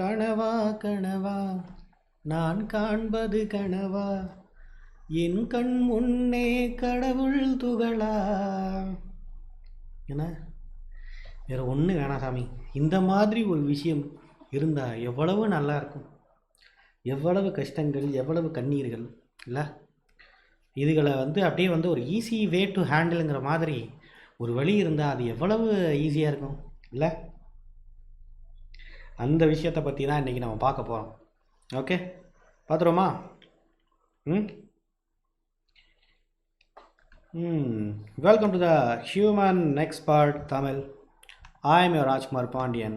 கனவா கனவா நான் காண்பது கனவா என் கண் முன்னே கடவுள் துகளா. என்ன? வேற ஒன்று வேணாம் சாமி இந்த மாதிரி ஒரு விஷயம் இருந்தால் எவ்வளவு நல்லா இருக்கும். எவ்வளவு கஷ்டங்கள் எவ்வளவு கண்ணீர்கள் இல்லை? இதுகளை வந்து அப்படியே வந்து ஒரு ஈஸி வே டு ஹேண்டிலுங்கிற மாதிரி ஒரு வழி இருந்தால் அது எவ்வளவு ஈஸியாக இருக்கும் இல்லை? அந்த விஷயத்தை பற்றி தான் இன்றைக்கி நம்ம பார்க்க போகிறோம் ஓகே பார்த்துருவோமா? ம்? ம். Welcome to the human expert Tamil I am your Rajkumar Pandian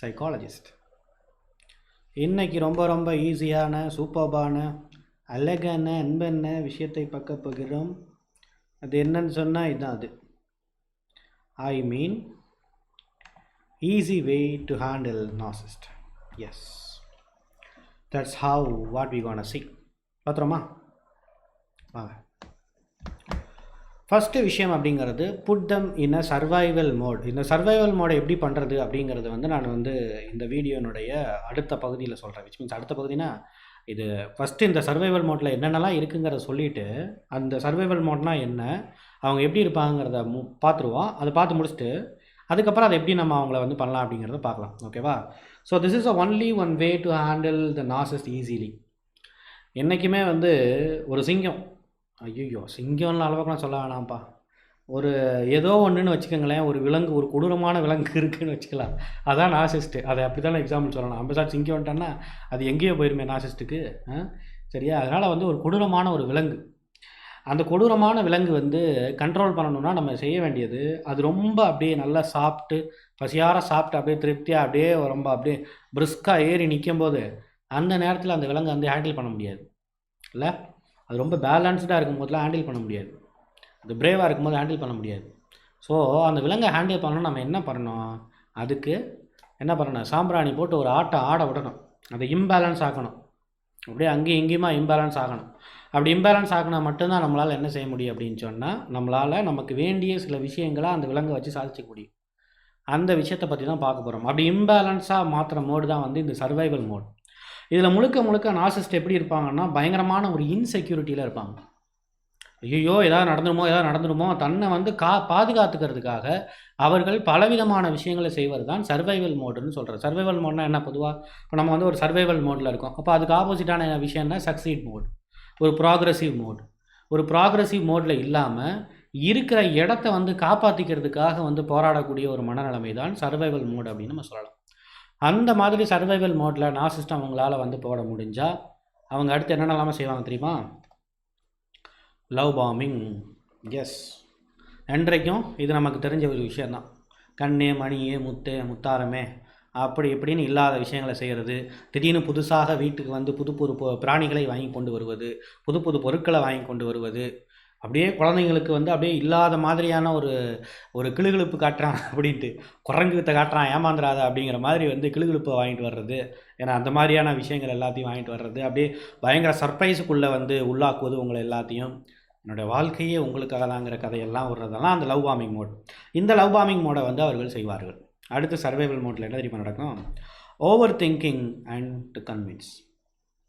psychologist இன்றைக்கி ரொம்ப ரொம்ப ஈஸியான சூப்பர்பான அழகான அன்பென்ன விஷயத்தை பார்க்க போகிறோம். அது என்னன்னு சொன்னால் இதுதான் அது. I mean easy way to handle narcissist yes that's how what we can see பார்த்துறோமா வாங்க. ஃபஸ்ட்டு விஷயம் அப்படிங்கிறது put them in a survival mode இந்த சர்வைவல் மோடை எப்படி பண்ணுறது அப்படிங்கிறது வந்து நான் வந்து இந்த வீடியோனுடைய அடுத்த பகுதியில் சொல்கிறேன் விச் மீன்ஸ் அடுத்த பகுதினா இது ஃபஸ்ட்டு இந்த சர்வைவல் மோட்டில் என்னென்னலாம் இருக்குங்கிறத சொல்லிவிட்டு அந்த சர்வைவல் மோட்னா என்ன அவங்க எப்படி இருப்பாங்கிறத மு பார்த்துருவோம். அதை பார்த்து முடிச்சுட்டு அதுக்கப்புறம் அதை எப்படி நம்ம அவங்கள வந்து பண்ணலாம் அப்படிங்கிறத பார்க்கலாம். ஓகேவா so this is a only one way to handle the நாசஸ் easily என்றைக்குமே வந்து ஒரு சிங்கம். ஐயோ சிங்கம்னு அளவுக்குலாம் சொல்ல வேணாம்ப்பா. ஒரு ஏதோ ஒன்றுன்னு வச்சுக்கோங்களேன் ஒரு விலங்கு ஒரு கொடூரமான விலங்கு இருக்குன்னு வச்சுக்கலாம். அதான் நாசிஸ்ட்டு அதை அப்படி தானே எக்ஸாம்பிள் சொல்லலாம் நம்ம சார் சிங்கம் அது எங்கேயோ போயிருமே நாசிஸ்ட்டுக்கு சரியா? அதனால் வந்து ஒரு கொடூரமான ஒரு விலங்கு. அந்த கொடூரமான விலங்கு வந்து கண்ட்ரோல் பண்ணணும்னா நம்ம செய்ய வேண்டியது. அது ரொம்ப அப்படியே நல்லா சாப்பிட்டு பசியார சாப்பிட்டு அப்படியே திருப்தியாக அப்படியே ரொம்ப அப்படியே பிரிஸ்காக ஏறி நிற்கும் போது அந்த நேரத்தில் அந்த விலங்கு வந்து ஹேண்டில் பண்ண முடியாது. இல்லை? அது ரொம்ப பேலன்ஸ்டாக இருக்கும் போதெல்லாம் ஹேண்டில் பண்ண முடியாது. அது பிரேவாக இருக்கும்போது ஹேண்டில் பண்ண முடியாது. ஸோ அந்த விலங்கை ஹேண்டில் பண்ணணும் நம்ம என்ன பண்ணணும்? அதுக்கு என்ன பண்ணணும்? சாம்பிராணி போட்டு ஒரு ஆட்டம் ஆட விடணும். அதை இம்பேலன்ஸ் ஆக்கணும். அப்படியே அங்கேயும் இங்கேயுமா இம்பேலன்ஸ் ஆகணும். அப்படி இம்பேலன்ஸ் ஆகினா மட்டும்தான் நம்மளால் என்ன செய்ய முடியும் அப்படின்னு சொன்னால் நம்மளால் நமக்கு வேண்டிய சில விஷயங்களை அந்த விலங்கை வச்சு சாதிச்சிக்க முடியும். அந்த விஷயத்தை பற்றி தான் பார்க்க போகிறோம் அப்படி இம்பேலன்ஸாக மாற்றுற மோடு தான் வந்து இந்த சர்வைவல் மோட் இதில் முழுக்க முழுக்க நாசிஸ்ட் எப்படி இருப்பாங்கன்னா பயங்கரமான ஒரு இன்செக்யூரிட்டியில் இருப்பாங்க. ஐயோ ஏதாவது நடந்துருமோ ஏதாவது நடந்துருமோ தன்னை வந்து கா பாதுகாத்துக்கிறதுக்காக அவர்கள் பலவிதமான விஷயங்களை செய்வது தான் சர்வைவல் மோடுன்னு சொல்கிறேன் சர்வைவல் மோட்னா என்ன பொதுவாக இப்போ நம்ம வந்து ஒரு சர்வைவல் மோடில் இருக்கோம். அப்போ அதுக்கு ஆப்போசிட்டான விஷயம்னா சக்சீட் மோட் ஒரு ப்ராக்ரஸிவ் மோட் ஒரு ப்ராக்ரஸிவ் மோடில் இல்லாமல் இருக்கிற இடத்த வந்து காப்பாற்றிக்கிறதுக்காக வந்து போராடக்கூடிய ஒரு மனநிலைமை தான் சர்வைவல் மோட் அப்படின்னு நம்ம சொல்லலாம். அந்த மாதிரி சர்வைவல் மோடில் நாசிஸ்டம் அவங்களால வந்து போட முடிஞ்சால் அவங்க அடுத்து என்னென்னலாமல் செய்வாங்க தெரியுமா? லவ் பாம்பிங் எஸ் என்றைக்கும் இது நமக்கு தெரிஞ்ச ஒரு விஷயந்தான் கண்ணே மணியே முத்தே முத்தாரமே. அப்படி இப்படின்னு இல்லாத விஷயங்களை செய்கிறது திடீர்னு புதுசாக வீட்டுக்கு வந்து புது புது பிராணிகளை வாங்கி கொண்டு வருவது புது புது பொருட்களை வாங்கி கொண்டு வருவது. அப்படியே குழந்தைங்களுக்கு வந்து அப்படியே இல்லாத மாதிரியான ஒரு ஒரு கிளுகிழுப்பு காட்டுறான் அப்படின்ட்டு குரங்குத்தை காட்டுறான் ஏமாந்துடாத அப்படிங்கிற மாதிரி வந்து கிளுகிழுப்பை வாங்கிட்டு வர்றது. ஏன்னா அந்த மாதிரியான விஷயங்கள் எல்லாத்தையும் வாங்கிட்டு வர்றது. அப்படியே பயங்கர சர்ப்ரைஸுக்குள்ளே வந்து உள்ளாக்குவது உங்களை எல்லாத்தையும். என்னுடைய வாழ்க்கையே உங்களுக்காக தாங்கிற கதையெல்லாம் விடுறதெல்லாம் அந்த லவ் பாமிங் மோட். இந்த லவ் பாமிங் மோடை வந்து அவர்கள் செய்வார்கள். அடுத்து சர்வைவல் மோட்டில் என்ன தெரியுமா நடக்கும்? Over thinking and to convince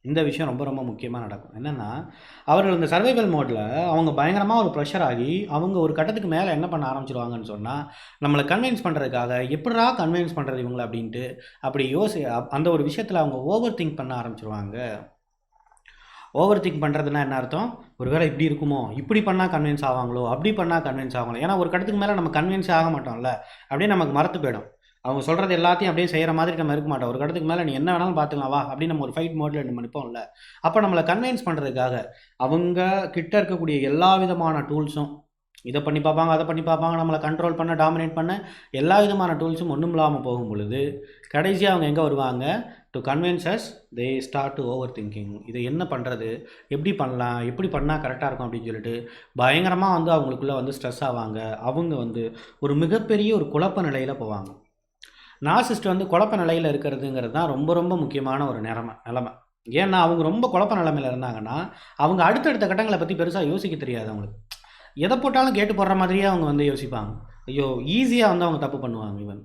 இந்த விஷயம் ரொம்ப ரொம்ப முக்கியமாக நடக்கும். என்னென்னா அவர்கள் இந்த சர்வைவல் மோடில் அவங்க பயங்கரமாக ஒரு ப்ரெஷர் ஆகி அவங்க ஒரு கட்டத்துக்கு மேலே என்ன பண்ண ஆரம்பிச்சிருவாங்கன்னு சொன்னால் நம்மளை கன்வின்ஸ் பண்ணுறதுக்காக எப்படா கன்வின்ஸ் பண்ணுறது இவங்களை அப்படின்ட்டு அப்படி யோசி அப்- அந்த ஒரு விஷயத்தில் அவங்க ஓவர் திங்க் பண்ண ஆரம்பிச்சிருவாங்க. ஓவர் திங்க் பண்ணுறதுனா என்ன அர்த்தம்? ஒருவேளை இப்படி இருக்குமோ? இப்படி பண்ணால் கன்வின்ஸ் ஆவாங்களோ? அப்படி பண்ணால் கன்வின்ஸ் ஆவாங்களோ? ஏன்னா ஒரு கடத்துக்கு மேலே நம்ம கன்வின்ஸ் ஆக மாட்டோம்ல. அப்படியே நமக்கு மறத்து போயிடும். அவங்க சொல்கிறது எல்லாத்தையும் அப்படியே செய்கிற மாதிரி நம்ம இருக்க மாட்டோம். ஒரு கடத்துக்கு மேலே நீ என்ன வேணாலும் பார்த்துக்கலாம் வா அப்படின்னு நம்ம ஒரு ஃபைட் மோடில் நம்ம நிற்போம்ல அப்போ நம்மளை கன்வின்ஸ் பண்ணுறதுக்காக அவங்க கிட்ட இருக்கக்கூடிய எல்லா விதமான டூல்ஸும் இதை பண்ணி பார்ப்பாங்க அதை பண்ணி பார்ப்பாங்க நம்மளை கண்ட்ரோல் பண்ண டாமினேட் பண்ண எல்லா விதமான டூல்ஸும் ஒன்றும் இல்லாமல் போகும் பொழுது கடைசியாக அவங்க எங்கே வருவாங்க? To convinces they start to over thinking இதை என்ன பண்ணுறது எப்படி பண்ணலாம்? எப்படி பண்ணால் கரெக்டாக இருக்கும் அப்படின்னு சொல்லிட்டு பயங்கரமாக வந்து அவங்களுக்குள்ளே வந்து ஸ்ட்ரெஸ் ஆவாங்க. அவங்க வந்து ஒரு மிகப்பெரிய ஒரு குழப்ப நிலையில் போவாங்க. நாசிஸ்ட் வந்து குழப்ப நிலையில் இருக்கிறதுங்கிறது தான் ரொம்ப ரொம்ப முக்கியமான ஒரு நிலமை நிலமை. ஏன்னா அவங்க ரொம்ப குழப்ப நிலமையில் இருந்தாங்கன்னா அவங்க அடுத்தடுத்த கட்டங்களை பற்றி பெருசாக யோசிக்க தெரியாது அவங்களுக்கு. எதை போட்டாலும் கேட்டு போடுற மாதிரியே அவங்க வந்து யோசிப்பாங்க. ஐயோ ஈஸியாக வந்து அவங்க தப்பு பண்ணுவாங்க இவன்.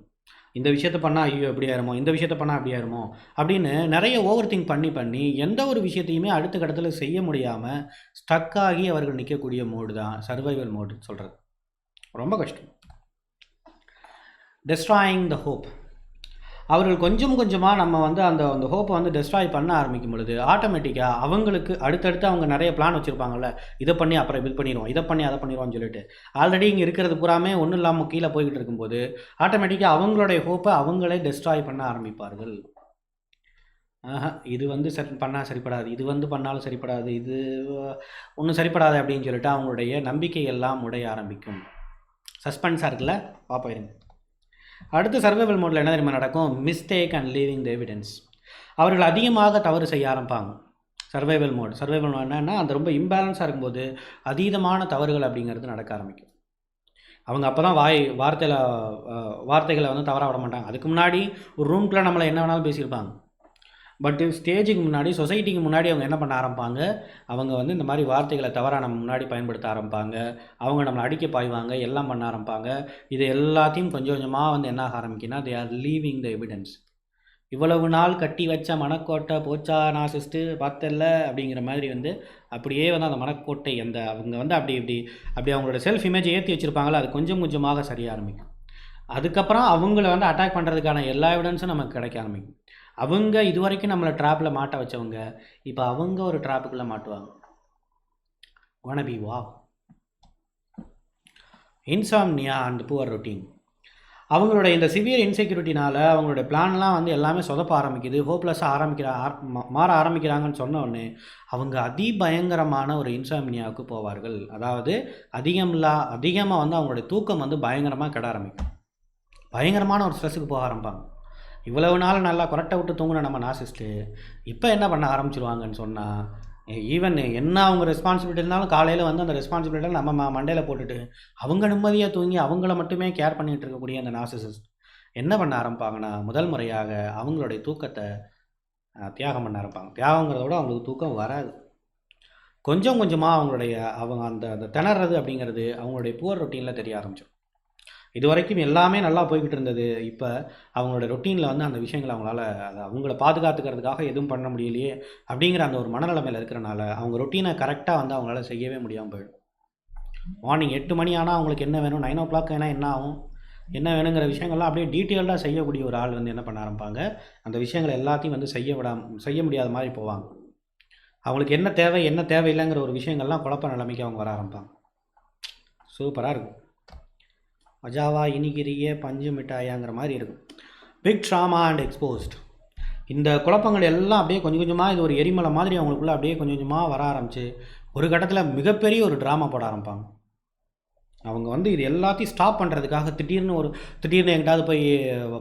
இந்த விஷயத்த பண்ணால் ஐயோ எப்படி ஆயிருமோ? இந்த விஷயத்த பண்ணால் அப்படி ஆயிருமோ? அப்படின்னு நிறைய ஓவர் திங்க் பண்ணி பண்ணி எந்த ஒரு விஷயத்தையுமே அடுத்த கட்டத்தில் செய்ய முடியாமல் ஸ்டக் ஆகி அவர்கள் நிற்கக்கூடிய மோடு தான் சர்வைவல் மோடு சொல்கிறது ரொம்ப கஷ்டம். டெஸ்ட்ராயிங் த ஹோப் அவர்கள் கொஞ்சம் கொஞ்சமாக நம்ம வந்து அந்த அந்த ஹோப்பை வந்து டெஸ்ட்ராய் பண்ண ஆரம்பிக்கும் பொழுது ஆட்டோமேட்டிக்காக அவங்களுக்கு அடுத்தடுத்து அவங்க நிறைய பிளான் வச்சுருப்பாங்கல்ல இதை பண்ணி அப்புறம் இது பண்ணிடுவோம் இதை பண்ணி அதை பண்ணிடுவோம்னு சொல்லிட்டு. ஆல்ரெடி இங்கே இருக்கிறது பூராமே ஒன்றும் இல்லாமல் கீழே போய்கிட்டு இருக்கும்போது ஆட்டோமேட்டிக்காக அவங்களுடைய ஹோப்பை அவங்களே டெஸ்ட்ராய் பண்ண ஆரம்பிப்பார்கள். ஆஹா இது வந்து சரி பண்ணால் சரிப்படாது இது வந்து பண்ணாலும் சரிப்படாது இது ஒன்றும் சரிப்படாது அப்படின்னு சொல்லிட்டு அவங்களுடைய நம்பிக்கை எல்லாம் உடைய ஆரம்பிக்கும். சஸ்பென்ஸாக இருக்குல்ல? பார்ப்போம் இருங்க அடுத்து சர்வைவல் மோடில் என்ன தெரியுமா நடக்கும்? Mistake and leaving the evidence அவர்கள் அதிகமாக தவறு செய்ய ஆரம்பிப்பாங்க. சர்வைவல் மோட் சர்வைவல் மோட் என்னன்னா அந்த ரொம்ப இம்பேலன்ஸாக இருக்கும்போது அதீதமான தவறுகள் அப்படிங்கிறது நடக்க ஆரம்பிக்கும். அவங்க அப்போ தான் வாய் வார்த்தையில் வார்த்தைகளை வந்து தவற விட மாட்டாங்க. அதுக்கு முன்னாடி ஒரு ரூம்குள்ளே நம்மளை என்ன வேணாலும் பேசியிருப்பாங்க. பட் ஸ்டேஜுக்கு முன்னாடி சொசைட்டிக்கு முன்னாடி அவங்க என்ன பண்ண ஆரம்பிப்பாங்க? அவங்க வந்து இந்த மாதிரி வார்த்தைகளை தவறாக நம்ம முன்னாடி பயன்படுத்த ஆரம்பிப்பாங்க. அவங்க நம்மளை அடிக்க பாய்வாங்க எல்லாம் பண்ண ஆரம்பிப்பாங்க. இது எல்லாத்தையும் கொஞ்சம் கொஞ்சமாக வந்து என்ன ஆக ஆரம்பிக்குன்னா they are leaving the evidence இவ்வளவு நாள் கட்டி வச்ச மனக்கோட்டை போச்சா நான் சிஸ்ட்டு பார்த்தல அப்படிங்கிற மாதிரி வந்து அப்படியே வந்து அந்த மனக்கோட்டை அந்த அவங்க வந்து அப்படி இப்படி அப்படி அவங்களோட செல்ஃப் இமேஜ் ஏற்றி வச்சுருப்பாங்களோ அது கொஞ்சம் கொஞ்சமாக சரிய ஆரம்பிக்கும். அதுக்கப்புறம் அவங்கள வந்து அட்டாக் பண்ணுறதுக்கான எல்லா எவிடன்ஸும் நமக்கு கிடைக்க ஆரம்பிக்கும். அவங்க இது வரைக்கும் நம்மளை ட்ராப்பில் மாட்ட வச்சவங்க இப்போ அவங்க ஒரு ட்ராப்புக்குள்ளே மாட்டுவாங்க. வனபி வா இன்சாம்னியா அண்ட் புவர் ரொட்டீன் அவங்களோட இந்த சிவியர் இன்செக்யூரிட்டினால் அவங்களோட பிளான்லாம் வந்து எல்லாமே சொதப்ப ஆரம்பிக்குது. ஹோப்லெஸ்ஸாக ஆரம்பிக்கிற ஆர்- மாற ஆரம்பிக்கிறாங்கன்னு சொன்ன உடனே அவங்க அதிபயங்கரமான ஒரு இன்சாம்னியாவுக்கு போவார்கள். அதாவது அதிகம்லா அதிகமாக வந்து அவங்களுடைய தூக்கம் வந்து பயங்கரமாக கெட ஆரம்பிக்கும். பயங்கரமான ஒரு ஸ்ட்ரெஸ்ஸுக்கு போக ஆரம்பிப்பாங்க. இவ்வளவு நாள் நல்லா கொரட்டை விட்டு தூங்கின நம்ம நாசிஸ்ட்டு இப்போ என்ன பண்ண ஆரம்பிச்சிருவாங்கன்னு சொன்னால் ஈவன் என்ன அவங்க ரெஸ்பான்சிபிலிட்டி இருந்தாலும் காலையில் வந்து அந்த ரெஸ்பான்சிபிலிட்டியை நம்ம ம மண்டையில் போட்டுட்டு அவங்க நிம்மதியாக தூங்கி அவங்கள மட்டுமே கேர் பண்ணிகிட்டு இருக்கக்கூடிய அந்த நாசிசிஸ்ட் என்ன பண்ண ஆரம்பிப்பாங்கன்னா முதல் முறையாக அவங்களுடைய தூக்கத்தை தியாகம் பண்ண ஆரம்பிப்பாங்க. தியாகங்கிறத விட அவங்களுக்கு தூக்கம் வராது. கொஞ்சம் கொஞ்சமாக அவங்களுடைய அவங்க அந்த அந்த திணறது அப்படிங்கிறது அவங்களுடைய புவர் ரொட்டீனில் தெரிய ஆரம்பிச்சிடும் இது வரைக்கும் எல்லாமே நல்லா போய்கிட்டு இருந்தது இப்போ அவங்களோட ரொட்டீனில் வந்து அந்த விஷயங்களை அவங்களால அதை அவங்கள பாதுகாத்துக்கிறதுக்காக எதுவும் பண்ண முடியலையே அப்படிங்கிற அந்த ஒரு மனநிலைமையில் இருக்கிறனால அவங்க ரொட்டீனை கரெக்டாக வந்து அவங்களால செய்யவே முடியாமல் போயிடும். மார்னிங் எட்டு மணி ஆனால் அவங்களுக்கு என்ன வேணும்? நைன் ஓ கிளாக் ஏன்னா என்ன ஆகும்? என்ன வேணுங்கிற விஷயங்கள்லாம் அப்படியே டீட்டெயில்டாக செய்யக்கூடிய ஒரு ஆள் வந்து என்ன பண்ண ஆரம்பிப்பாங்க? அந்த விஷயங்களை எல்லாத்தையும் வந்து செய்ய விடாம செய்ய முடியாத மாதிரி போவாங்க. அவங்களுக்கு என்ன தேவை என்ன தேவையில்லைங்கிற ஒரு விஷயங்கள்லாம் குழப்ப நிலைமைக்கு அவங்க வர ஆரம்பிப்பாங்க. சூப்பராக இருக்கும். அஜாவா இனிகிரிய பஞ்சு மிட்டாயாங்கிற மாதிரி இருக்கும். பிக் ட்ராமா அண்ட் எக்ஸ்போஸ்ட் இந்த குழப்பங்கள் எல்லாம் அப்படியே கொஞ்சம் கொஞ்சமாக இது ஒரு எரிமலை மாதிரி அவங்களுக்குள்ளே அப்படியே கொஞ்சம் கொஞ்சமாக வர ஆரம்பிச்சு ஒரு கட்டத்தில் மிகப்பெரிய ஒரு ட்ராமா போட ஆரம்பிப்பாங்க. அவங்க வந்து இது எல்லாத்தையும் ஸ்டாப் பண்ணுறதுக்காக திடீர்னு ஒரு திடீர்னு எங்கிட்டாவது போய்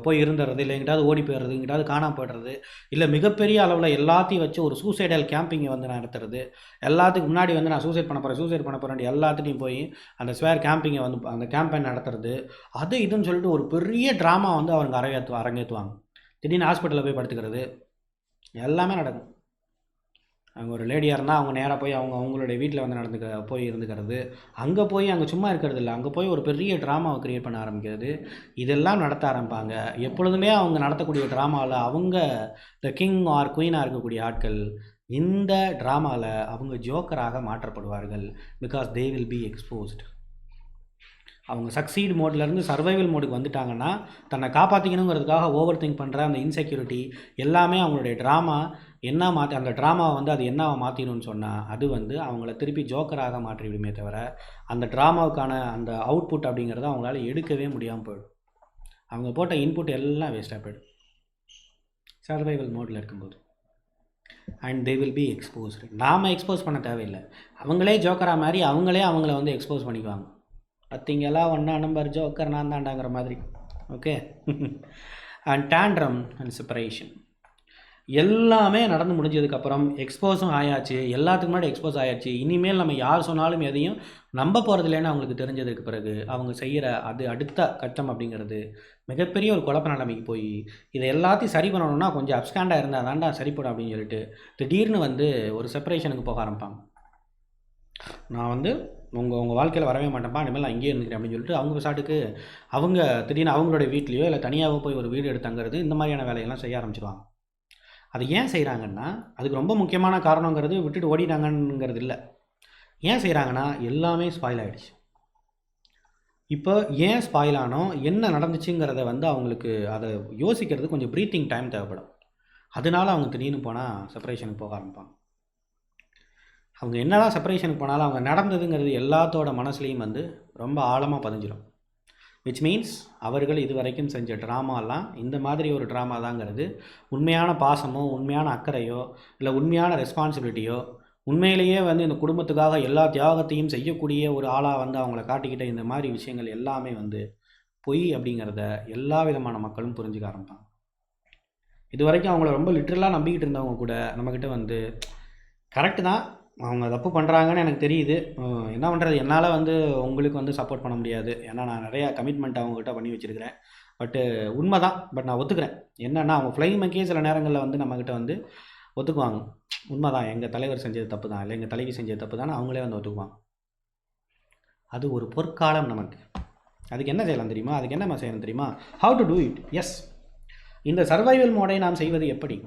போய் இருந்துடுறது இல்லை எங்கிட்டாவது ஓடி போயிடுறது எங்கிட்டாவது காணாமல் போயிடுறது இல்லை மிகப்பெரிய அளவில் எல்லாத்தையும் வச்சு ஒரு சூசைடல் கேம்பிங்கை வந்து நடத்துறது. எல்லாத்துக்கு முன்னாடி வந்து நான் சூசைட் பண்ண போகிறேன் சூசைட் பண்ண போகிறேன் எல்லாத்துட்டையும் போய் அந்த ஸ்வேர் கேம்பிங்கை வந்து அந்த கேம்பெயின் நடத்துறது. அது இதுன்னு சொல்லிட்டு ஒரு பெரிய ட்ராமா வந்து அவங்க அரங்கேற்று அரங்கேற்றுவாங்க திடீர்னு ஹாஸ்பிட்டலில் போய் படுத்துக்கிறது. எல்லாமே நடக்கும். அவங்க ஒரு லேடியாக இருந்தால் அவங்க நேராக போய் அவங்க அவங்களுடைய வீட்டில் வந்து நடந்துக்க போய் இருந்துக்கிறது. அங்கே போய் அங்கே சும்மா இருக்கிறது இல்லை. அங்கே போய் ஒரு பெரிய ட்ராமாவை க்ரியேட் பண்ண ஆரம்பிக்கிறது. இதெல்லாம் நடத்த ஆரம்பிப்பாங்க. எப்பொழுதுமே அவங்க நடத்தக்கூடிய ட்ராமாவில் அவங்க த கிங் ஆர் குயினாக இருக்கக்கூடிய ஆட்கள் இந்த ட்ராமாவில் அவங்க ஜோக்கராக மாற்றப்படுவார்கள். Because they will be exposed அவங்க சக்சீட் மோட்லேருந்து சர்வைவல் மோடுக்கு வந்துட்டாங்கன்னா தன்னை காப்பாற்றிக்கணுங்கிறதுக்காக ஓவர் திங்க் பண்ணுற அந்த இன்செக்யூரிட்டி எல்லாமே அவங்களுடைய ட்ராமா என்ன மாற்றி அந்த ட்ராமாவை வந்து அது என்னவை மாற்றிடும்னு சொன்னால் அது வந்து அவங்கள திருப்பி ஜோக்கராக மாற்றிவிடுமே தவிர அந்த ட்ராமாவுக்கான அந்த அவுட்புட் அப்படிங்கிறத அவங்களால எடுக்கவே முடியாமல் போயிடும். அவங்க போட்ட இன்புட் எல்லாம் வேஸ்ட்டாக போயிடும். சர்வைவல் மோடில் இருக்கும்போது. And they will be exposed நாம் எக்ஸ்போஸ் பண்ண தேவையில்லை. அவங்களே ஜோக்கரா மாதிரி அவங்களே அவங்கள வந்து எக்ஸ்போஸ் பண்ணிக்குவாங்க. பார்த்தீங்களா? ஒன்றா நம்பர் ஜோக்கர் நான் தாண்டாங்கிற மாதிரி. Okay and tantrum and separation எல்லாமே நடந்து முடிஞ்சதுக்கப்புறம் எக்ஸ்போஸும் ஆயாச்சு. எல்லாத்துக்கு முன்னாடி எக்ஸ்போஸ் ஆயாச்சு. இனிமேல் நம்ம யார் சொன்னாலும் எதையும் நம்ப போகிறதில்லைன்னு அவங்களுக்கு தெரிஞ்சதுக்கு பிறகு அவங்க செய்கிற அது அடுத்த கட்டம் அப்படிங்கிறது மிகப்பெரிய ஒரு குழப்ப நிலைமைக்கு போய் இதை எல்லாத்தையும் சரி பண்ணணும்னா கொஞ்சம் அப்ஸ்காண்டாக இருந்தால் தாண்டா சரிப்படும் அப்படின்னு சொல்லிட்டு திடீர்னு வந்து ஒரு செப்பரேஷனுக்கு போக ஆரம்பிப்பாங்க. நான் வந்து உங்கள் உங்கள் வாழ்க்கையில் வரவே மாட்டேன்ப்பா இனிமேல் நான் இங்கேயே இருந்துக்கிறேன் அப்படின்னு சொல்லிட்டு அவங்க சாட்டுக்கு அவங்க திடீர்னு அவங்களோட வீட்லேயோ இல்லை தனியாக போய் ஒரு வீடு எடுத்து தங்குறது இந்த மாதிரியான வேலையெல்லாம் செய்ய ஆரம்பிச்சிருவாங்க. அது ஏன் செய்கிறாங்கன்னா அதுக்கு ரொம்ப முக்கியமான காரணங்கிறது விட்டுட்டு ஓடிட்டாங்கங்கிறது இல்லை ஏன் செய்கிறாங்கன்னா எல்லாமே ஸ்பாயில் ஆகிடுச்சு இப்போ ஏன் ஸ்பாயில் ஆனோம் என்ன நடந்துச்சுங்கிறத வந்து அவங்களுக்கு அதை யோசிக்கிறது கொஞ்சம் ப்ரீத்திங் டைம் தேவைப்படும். அதனால அவங்க திடீர்னு போனால் செப்பரேஷனுக்கு போக ஆரம்பிப்பாங்க. அவங்க என்னதான் செப்பரேஷனுக்கு போனாலும் அவங்க நடந்ததுங்கிறது எல்லாத்தோட மனசுலேயும் வந்து ரொம்ப ஆழமாக பதிஞ்சிடும் விச் மீன்ஸ் அவர்கள் இது வரைக்கும் செஞ்ச ட்ராமாலாம் இந்த மாதிரி ஒரு ட்ராமா தாங்கிறது. உண்மையான பாசமோ உண்மையான அக்கறையோ இல்லை உண்மையான ரெஸ்பான்சிபிலிட்டியோ உண்மையிலேயே வந்து இந்த குடும்பத்துக்காக எல்லா தியாகத்தையும் செய்யக்கூடிய ஒரு ஆளாக வந்து அவங்கள காட்டிக்கிட்ட இந்த மாதிரி விஷயங்கள் எல்லாமே வந்து பொய் அப்படிங்கிறத எல்லா விதமான மக்களும் புரிஞ்சுக்க ஆரம்பிப்பாங்க. இது வரைக்கும் அவங்கள ரொம்ப லிட்ரலாக நம்பிக்கிட்டு இருந்தவங்க கூட நம்மக்கிட்ட வந்து கரெக்டு தான். அவங்க தப்பு பண்ணுறாங்கன்னு எனக்கு தெரியுது. என்ன பண்ணுறது என்னால் வந்து உங்களுக்கு வந்து சப்போர்ட் பண்ண முடியாது. ஏன்னா நான் நிறையா கமிட்மெண்ட் அவங்ககிட்ட பண்ணி வச்சுருக்கிறேன். பட்டு உண்மை தான் பட் நான் ஒத்துக்கிறேன். என்னென்னா அவங்க ஃப்ளைங் மக்கே சில நேரங்களில் வந்து நம்மக்கிட்ட வந்து ஒத்துக்குவாங்க. உண்மை தான் எங்கள் தலைவர் செஞ்சது தப்பு தான் இல்லை எங்கள் தலைவி செஞ்சது தப்பு தான் அவங்களே வந்து ஒத்துக்குவாங்க. அது ஒரு பொற்காலம் நமக்கு. அதுக்கு என்ன செய்யலாம் தெரியுமா? அதுக்கு என்ன செய்யணும் தெரியுமா? How to do it yes இந்த சர்வைவல் மோடை நாம் செய்வது எப்படி?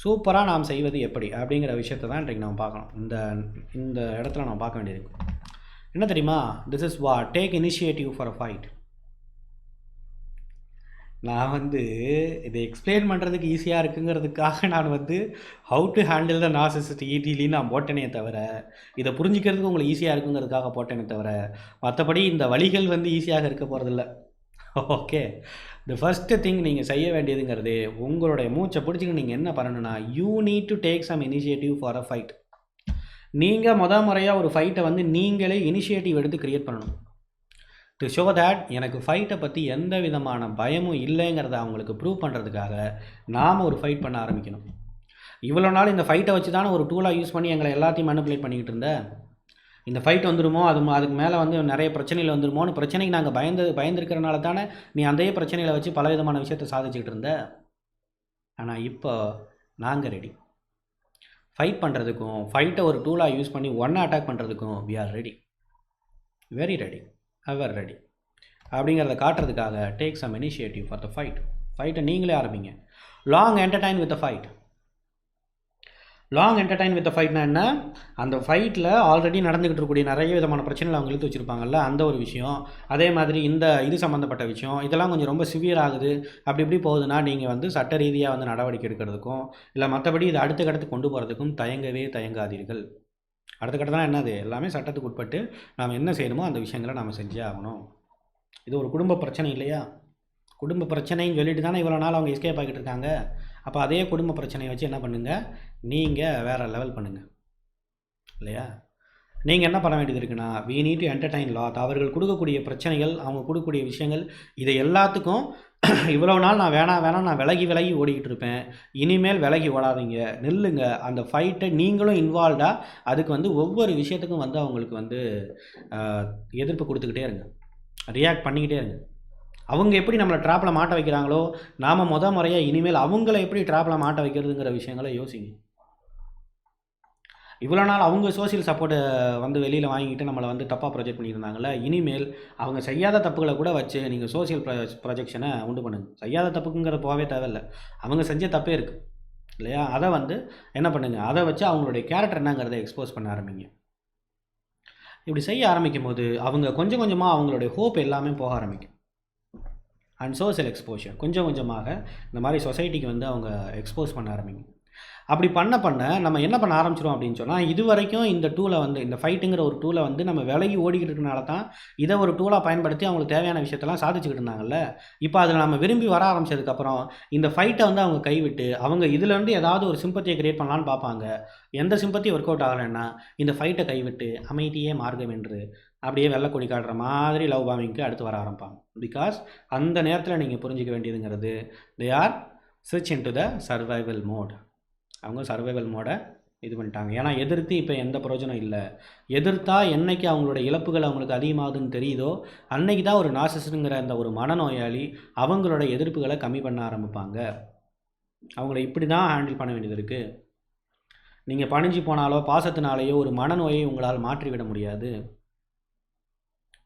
சூப்பராக நாம் செய்வது எப்படி? அப்படிங்கிற விஷயத்தை தான் இன்றைக்கு நம்ம பார்க்கணும். இந்த இந்த இடத்துல நம்ம பார்க்க வேண்டியது என்ன தெரியுமா? This is we take initiative for a fight நான் வந்து இதை எக்ஸ்பிளைன் பண்ணுறதுக்கு ஈஸியாக இருக்குங்கிறதுக்காக நான் வந்து how to handle the narcissist ஈட்டிலின்னு நான் போட்டேனே தவிர இதை புரிஞ்சிக்கிறதுக்கு உங்களுக்கு ஈஸியாக இருக்குங்கிறதுக்காக போட்டேனே தவிர மற்றபடி இந்த வழிகள் வந்து ஈஸியாக இருக்க போகிறதில்ல ஓகே த ஃபஸ்ட்டு திங் நீங்கள் செய்ய வேண்டியதுங்கிறது உங்களுடைய மூச்சை பிடிச்சிட்டு நீங்கள் என்ன பண்ணணும்னா you need to take some initiative for a fight நீங்கள் மொதல் முறையாக ஒரு ஃபைட்டை வந்து நீங்களே இனிஷியேட்டிவ் எடுத்து க்ரியேட் பண்ணணும். டு ஷோ தேட் எனக்கு ஃபைட்டை பற்றி எந்த விதமான பயமும் இல்லைங்கிறத அவங்களுக்கு ப்ரூவ் பண்ணுறதுக்காக நாம் ஒரு ஃபைட் பண்ண ஆரம்பிக்கணும். இவ்வளோ நாள் இந்த ஃபைட்டை வச்சு தானே ஒரு டூலாக யூஸ் பண்ணி எங்களை எல்லாத்தையும் மேனிப்புலேட் பண்ணிக்கிட்டு இருந்தேன் இந்த ஃபைட் வந்துருமோ அது அதுக்கு மேலே வந்து நிறைய பிரச்சனைகள் வந்துருமோன்னு பிரச்சனைக்கு நாங்கள் பயந்து பயந்துருக்கிறனால தானே நீ அதே பிரச்சனைகளை வச்சு பல விதமான விஷயத்த சாதிச்சுக்கிட்டு இருந்த? ஆனால் இப்போ நாங்கள் ரெடி ஃபைட் பண்ணுறதுக்கும் ஃபைட்டை ஒரு டூலாக யூஸ் பண்ணி ஒன்றை அட்டாக் பண்ணுறதுக்கும் we are ready very ready our ready அப்படிங்கிறத காட்டுறதுக்காக take some initiative for the fight ஃபைட்டை நீங்களே ஆரம்பிங்க. Long entertain with the fight long entertain with ஃபைட்னா என்ன? அந்த ஃபைட்டில் ஆல்ரெடி நடந்துக்கிட்டு இருக்கக்கூடிய நிறைய விதமான பிரச்சனைகள் அவங்க இழுத்து வச்சுருப்பாங்கல்ல அந்த ஒரு விஷயம். அதே மாதிரி இந்த இது சம்மந்தப்பட்ட விஷயம் இதெல்லாம் கொஞ்சம் ரொம்ப சிவியர் ஆகுது. அப்படி இப்படி போகுதுன்னா நீங்கள் வந்து சட்ட ரீதியாக வந்து நடவடிக்கை எடுக்கிறதுக்கும் இல்லை மற்றபடி இதை அடுத்த கட்டத்துக்கு கொண்டு போகிறதுக்கும் தயங்கவே தயங்காதீர்கள். அடுத்த கட்டத்தான் என்னது? எல்லாமே சட்டத்துக்கு உட்பட்டு நாம் என்ன செய்யணுமோ அந்த விஷயங்களை நாம் செஞ்சே ஆகணும். இது ஒரு குடும்ப பிரச்சனை இல்லையா? குடும்ப பிரச்சனைன்னு சொல்லிட்டு தானே இவ்வளோ நாள் அவங்க எஸ்கேப் ஆகிட்டு இருக்காங்க. அப்போ அதே குடும்ப பிரச்சனையை வச்சு என்ன பண்ணுங்கள் நீங்கள் வேறு லெவல் பண்ணுங்கள் இல்லையா? நீங்கள் என்ன பண்ண வேண்டியது இருக்குன்னா we need to entertain lot அவர்கள் கொடுக்கக்கூடிய பிரச்சனைகள் அவங்க கொடுக்கக்கூடிய விஷயங்கள் இதை எல்லாத்துக்கும் இவ்வளோ நாள் நான் வேணாம் வேணாம் நான் விலகி விலகி ஓடிக்கிட்டு இருப்பேன். இனிமேல் விலகி ஓடாதீங்க. நில்லுங்க. அந்த ஃபைட்டை நீங்களும் இன்வால்வ்டாக அதுக்கு வந்து ஒவ்வொரு விஷயத்துக்கும் வந்து அவங்களுக்கு வந்து எதிர்ப்பு கொடுத்துக்கிட்டே இருங்க. ரியாக்ட் பண்ணிக்கிட்டே இருங்க. அவங்க எப்படி நம்மளை ட்ராப்பில் மாட்ட வைக்கிறாங்களோ நாம் முத முறையாக இனிமேல் அவங்கள எப்படி ட்ராப்பில் மாட்ட வைக்கிறதுங்கிற விஷயங்களை யோசிங்க. இவ்வளோ நாள் அவங்க சோஷியல் சப்போர்ட்டை வந்து வெளியில் வாங்கிட்டு நம்மளை வந்து தப்பாக ப்ரொஜெக்ட் பண்ணியிருந்தாங்கல்ல இனிமேல் அவங்க செய்யாத தப்புகளை கூட வச்சு நீங்கள் சோஷியல் ப்ரொ ப்ரொஜெக்ஷனை உண்டு பண்ணுங்க. செய்யாத தப்புக்குங்கிற போகவே தேவையில்லை. அவங்க செஞ்ச தப்பே இருக்குது இல்லையா? அதை வந்து என்ன பண்ணுங்கள் அதை வச்சு அவங்களுடைய கேரக்டர் என்னங்கிறத எக்ஸ்போஸ் பண்ண ஆரம்பிங்க. இப்படி செய்ய ஆரம்பிக்கும் போது அவங்க கொஞ்சம் கொஞ்சமாக அவங்களுடைய ஹோப் எல்லாமே போக ஆரம்பிக்கும். அண்ட் சோஷியல் எக்ஸ்போஷர் கொஞ்சம் கொஞ்சமாக இந்த மாதிரி சொசைட்டிக்கு வந்து அவங்க எக்ஸ்போஸ் பண்ண ஆரம்பிங்க. அப்படி பண்ண பண்ண நம்ம என்ன பண்ண ஆரம்பிச்சிடும் அப்படின்னு சொன்னால் இது வரைக்கும் இந்த டூலை வந்து இந்த ஃபைட்டுங்கிற ஒரு டூலை வந்து நம்ம விலகி ஓடிக்கிட்டு இருக்கனால தான் இதை ஒரு டூலாக பயன்படுத்தி அவங்களுக்கு தேவையான விஷயத்தெல்லாம் சாதிச்சுக்கிட்டு இருந்தாங்கல்ல. இப்போ அதில் நம்ம விரும்பி வர ஆரம்பிச்சதுக்கப்புறம் இந்த ஃபைட்டை வந்து அவங்க கைவிட்டு அவங்க இதுலேருந்து ஏதாவது ஒரு சிம்பத்தியை கிரியேட் பண்ணலான்னு பார்ப்பாங்க. எந்த சிம்பத்தி ஒர்க் அவுட் ஆகலைன்னா இந்த ஃபைட்டை கைவிட்டு அமைதியே மார்க்கம் என்று அப்படியே வெள்ளக்கொடி காட்டுற மாதிரி லவ் பாமிங்க்கு அடுத்து வர ஆரம்பிப்பாங்க. பிகாஸ் அந்த நேரத்தில் நீங்கள் புரிஞ்சிக்க வேண்டியதுங்கிறது தே ஆர் ஸ்விட்ச் in to the survival mode அவங்க சர்வைவல் மோடை இது பண்ணிட்டாங்க. ஏன்னா எதிர்த்து இப்போ எந்த பிரயோஜனம் இல்லை. எதிர்த்தா என்னைக்கு அவங்களோட இழப்புகள் அவங்களுக்கு அதிகமாகுதுன்னு தெரியுதோ அன்னைக்கு தான் ஒரு நாசிஸ்டுங்கிற அந்த ஒரு மனநோயாளி அவங்களோட எதிர்ப்புகளை கம்மி பண்ண ஆரம்பிப்பாங்க. அவங்கள இப்படி தான் ஹேண்டில் பண்ண வேண்டியது இருக்குது நீங்கள் பணிஞ்சு போனாலோ பாசத்தினாலேயோ ஒரு மனநோயை உங்களால் மாற்றிவிட முடியாது.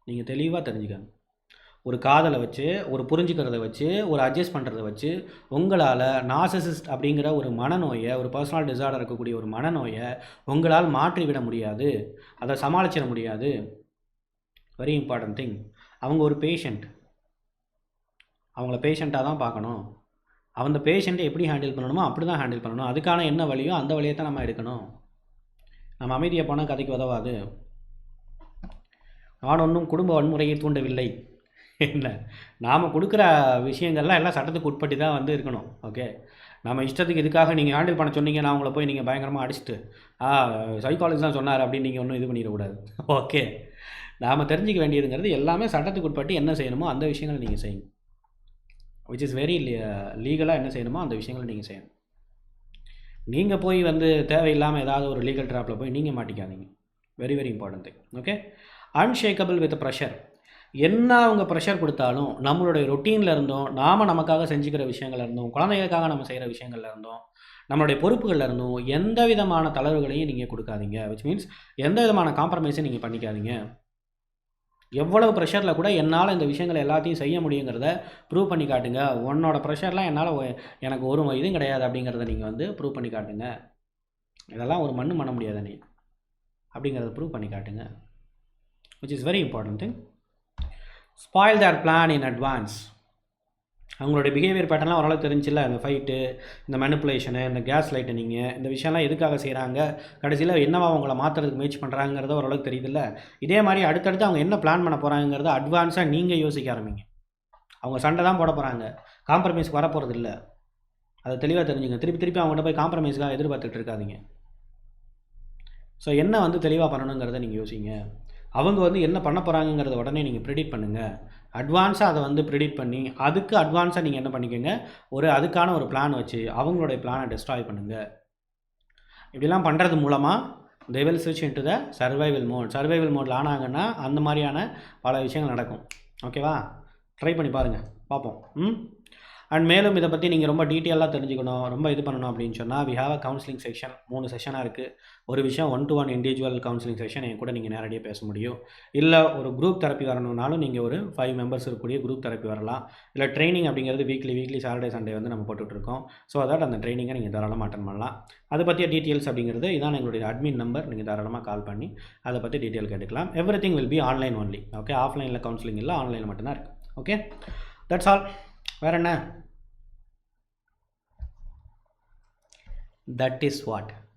நீங்கள் தெளிவாக தெரிஞ்சுக்கங்க. ஒரு காதலை வச்சு ஒரு புரிஞ்சுக்கிறத வச்சு ஒரு அட்ஜஸ்ட் பண்ணுறத வச்சு உங்களால் நாசசிஸ்ட் அப்படிங்கிற ஒரு மனநோயை ஒரு பர்சனல் டிசார்டர் இருக்கக்கூடிய ஒரு மனநோயை உங்களால் மாற்றிவிட முடியாது. அதை சமாளிச்சிட முடியாது. வெரி இம்பார்ட்டன்ட் திங் அவங்க ஒரு பேஷண்ட் அவங்கள பேஷண்ட்டாக தான் பார்க்கணும். அந்த பேஷண்ட்டை எப்படி ஹேண்டில் பண்ணணுமோ அப்படி தான் ஹேண்டில் பண்ணணும். அதுக்கான என்ன வழியோ அந்த வழியை தான் நம்ம எடுக்கணும். நம்ம அமைதியை போனால் கதைக்கு உதவாது. நான் ஒன்றும் குடும்ப வன்முறையை தூண்டவில்லை. என்ன நாம் கொடுக்குற விஷயங்கள்லாம் எல்லாம் சட்டத்துக்கு உட்பட்டு தான் வந்து இருக்கணும். ஓகே நம்ம இஷ்டத்துக்கு இதுக்காக நீங்கள் ஹேண்டில் பண்ண சொன்னீங்க நான் உங்களை போய் நீங்கள் பயங்கரமாக அடிச்சுட்டு ஆ சைக்காலஜி தான் சொன்னார் அப்படின்னு நீங்கள் ஒன்றும் இது பண்ணிடக்கூடாது. ஓகே நாம் தெரிஞ்சிக்க வேண்டியதுங்கிறது எல்லாமே சட்டத்துக்கு உட்பட்டு என்ன செய்யணுமோ அந்த விஷயங்களை நீங்கள் செய்யணும். விச் இஸ் வெரி லீகலாக என்ன செய்யணுமோ அந்த விஷயங்களை நீங்கள் செய்யணும். நீங்கள் போய் வந்து தேவையில்லாமல் ஏதாவது ஒரு லீகல் ட்ராப்பில் போய் நீங்கள் மாட்டிக்காதீங்க. Very very important thing okay unshakable with pressure என்ன அவங்க ப்ரெஷர் கொடுத்தாலும் நம்மளுடைய ரொட்டீனில் இருந்தோம் நாம் நமக்காக செஞ்சுக்கிற விஷயங்கள்ல இருந்தோம் குழந்தைகளுக்காக நம்ம செய்கிற விஷயங்கள்ல இருந்தோம் நம்மளுடைய பொறுப்புகளில் இருந்தும் எந்த விதமான தளர்வுகளையும் நீங்கள் கொடுக்காதீங்க. விச் மீன்ஸ் எந்த விதமான காம்ப்ரமைஸும் நீங்கள் பண்ணிக்காதீங்க. எவ்வளவு ப்ரெஷரில் கூட என்னால் இந்த விஷயங்கள் எல்லாத்தையும் செய்ய முடியுங்கிறத ப்ரூவ் பண்ணி காட்டுங்க. உன்னோட ப்ரெஷர்லாம் என்னால் எனக்கு ஒரு இதுவும் கிடையாது அப்படிங்கிறத நீங்கள் வந்து ப்ரூவ் பண்ணி காட்டுங்க. இதெல்லாம் ஒரு மண்ணு பண்ண முடியாது நீ. அப்படிங்கிறத ப்ரூவ் பண்ணி காட்டுங்க. Which is very important thing spoil their plan in advance அவங்களுடைய பிஹேவியர் பேட்டர்லாம் ஓரளவு தெரிஞ்சில்ல இந்த ஃபைட்டு இந்த மெனிப்புலேஷனு இந்த கேஸ் லைட்டனிங்கு இந்த விஷயம்லாம் எதுக்காக செய்கிறாங்க கடைசியில் என்னவா அவங்கள மாற்றுறதுக்கு முயற்சி பண்ணுறாங்கிறத ஓரளவுக்கு தெரியுதுல்ல? இதே மாதிரி அடுத்தடுத்து அவங்க என்ன பிளான் பண்ண போகிறாங்கிறத அட்வான்ஸாக நீங்கள் யோசிக்க ஆரம்பிங்க. அவங்க சண்டை தான் போட போகிறாங்க காம்ப்ரமைஸ்க்கு வர போகிறது இல்லை அதை தெளிவாக தெரிஞ்சுங்க. திருப்பி திருப்பி அவங்கள்ட்ட போய் காம்ப்ரமைஸ்க்காக எதிர்பார்த்துட்டு இருக்காதீங்க. ஸோ என்ன வந்து தெளிவாக பண்ணணுங்கிறத நீங்கள் யோசிங்க. அவங்க வந்து என்ன பண்ண போகிறாங்கங்கிறத உடனே நீங்கள் ப்ரிடிக்ட் பண்ணுங்கள் அட்வான்ஸாக அதை வந்து ப்ரிடிக்ட் பண்ணி அதுக்கு அட்வான்ஸாக நீங்கள் என்ன பண்ணிக்கோங்க? ஒரு அதுக்கான ஒரு பிளான் வச்சு அவங்களுடைய பிளானை டெஸ்ட்ராய் பண்ணுங்கள் இப்படிலாம் பண்ணுறது மூலமாக தே வில் ஸ்விட்ச் in to the survival mode survival மோடில் ஆனாங்கன்னா அந்த மாதிரியான பல விஷயங்கள் நடக்கும். ஓகேவா ட்ரை பண்ணி பாருங்கள் பார்ப்போம். ம்? அண்ட் மேலும் இதை பற்றி நீங்கள் ரொம்ப டீட்டெயிலாக தெரிஞ்சுக்கணும் ரொம்ப இது பண்ணணும் அப்படின்னு சொன்னால் we have a counselling section மூணு செஷனாக இருக்குது ஒரு விஷயம் one to one individual counselling session என் கூட நீங்கள் நேரடியாக பேச முடியும். இல்லை ஒரு குரூப் தெரப்பி வரணும்னாலும் நீங்கள் ஒரு ஃபைவ் மெம்பர்ஸ் இருக்கக்கூடிய குரூப் தெரப்பி வரலாம். இல்லை ட்ரைனிங் அப்படிங்கிறது வீக்லி வீக்லி சாட்டர்டே சண்டே வந்து நம்ம போட்டுட்ருக்கோம் ஸோ அதாவது அந்த ட்ரைனிங்கை நீங்கள் தாராளமாக அட்டன் பண்ணலாம். அதை பற்றிய டீட்டெயில்ஸ் அப்படிங்கிறது இதான் எங்களுடைய அட்மின் நம்பர் நீங்கள் தாராளமாக கால் பண்ணி அதை பற்றி டீட்டெயில் கேட்டுக்கலாம். Everything will be online only okay ஆஃப்லைனில் கவுன்சிலிங் இல்லை ஆன்லைனில் மட்டும்தான் இருக்குது ஓகே தட்ஸ் ஆல் வேறு என்ன? That is what